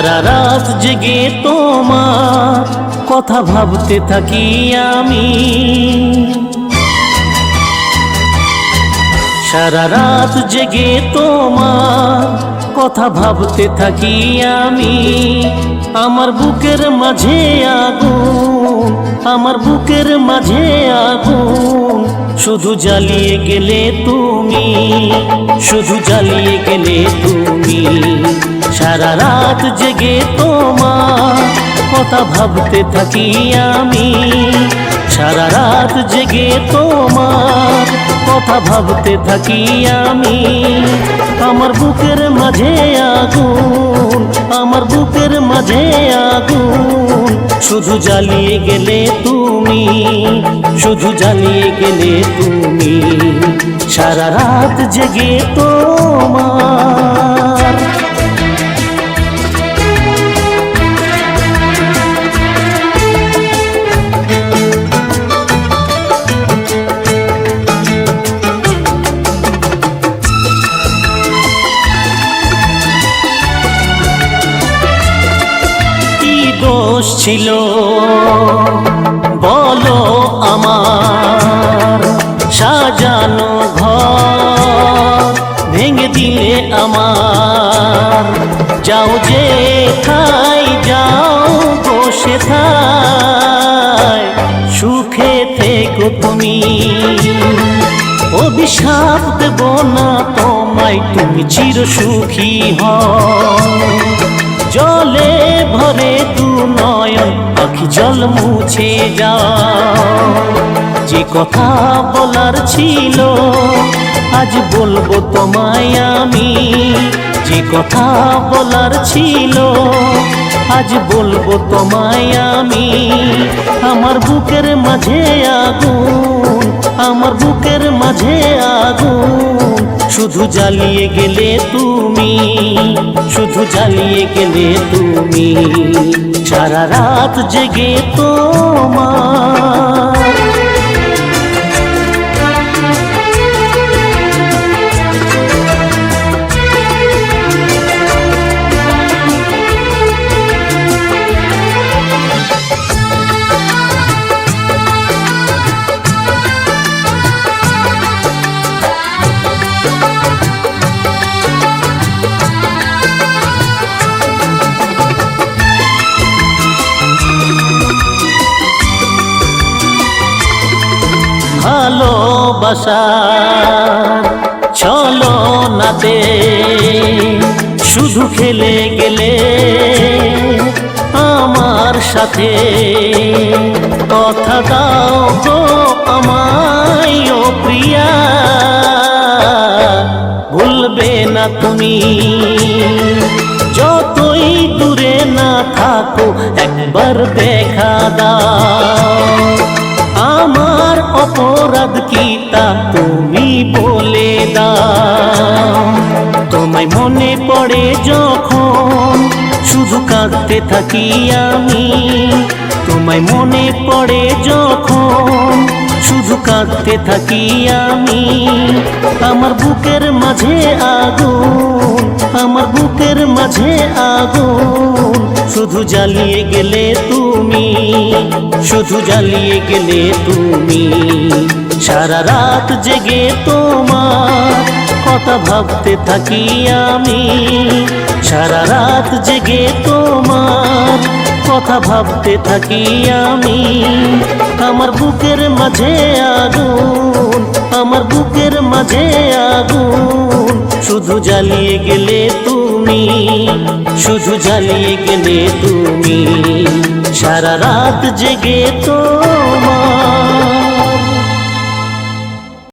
রাত জেগে তোমার কথা ভাবতে থাকি আমি। সারা রাত জেগে তোমার কথা ভাবতে থাকি আমি। আমার বুকের মাঝে আগুন, আমার বুকের মাঝে আগুন। শুধু জ্বালিয়ে গেলে তুমি, শুধু জ্বালিয়ে গেলে তুমি। সারা রাত জেগে তোমার কথা ভাবতে থাকি আমি। সারা রাত জেগে তোমার কথা ভাবতে থাকি আমি। আমার বুকের মাঝে আগুন, আমার বুকের মাঝে আগুন। শুধু জ্বালিয়ে গেলে তুমি, শুধু জ্বালিয়ে গেলে তুমি। সারা রাত জেগে তোমার ছিল। বলো আমার, সাজানো ঘর ভেঙে দিলে আমার। যাও যে খাই যাও, বসে থাই সুখে থেকো তুমি। অভিশাপ দেব না তোমায়, তুমি চির সুখী হও। জলে ভরে তু নয়ন, পাখি জল মুছে যা যে কথা বলার ছিল, আজ বলব তোমায় আমি। যে কথা বলার ছিল আজ বলব তোমায় আমি, আমার বুকের মাঝে আগুন, আমার বুকের মাঝে আগুন। শুধু জ্বালিয়ে গেলে তুমি, শুধু জ্বালিয়ে গেলে তুমি, সারা রাত জেগে তোমার। ভালোবাসার চলো নাতে শুধু খেলে গেলে আমার সাথে। কথা দাও গো আমায় প্রিয়া। ভুলবে না তুমি, যতই দূরে না থাকো, একবার দেখা দাও। অপরাধ কি তা তুমি বলে দা তোমায় মনে পড়ে যখন শুধু কাঁদতে থাকি আমি। তোমায় মনে পড়ে যখন শুধু কাঁদতে থাকি আমি। আমার বুকের মাঝে আগুন, আমার বুকের মাঝে আগুন। শুধু জ্বালিয়ে গেলে তুমি, শুধু জ্বালিয়ে গেলে তুমি। সারা রাত জেগে তোমার কথা ভাবতে থাকি আমি। সারা রাত জেগে তোমার কথা ভাবতে থাকি আমি। আমার বুকের মাঝে আগুন, আমার বুকের মাঝে আগুন। শুধু জ্বালিয়ে গেলে তুমি, শুধু জ্বালিয়ে গেলে তুমি। সারা রাত জেগে তোমার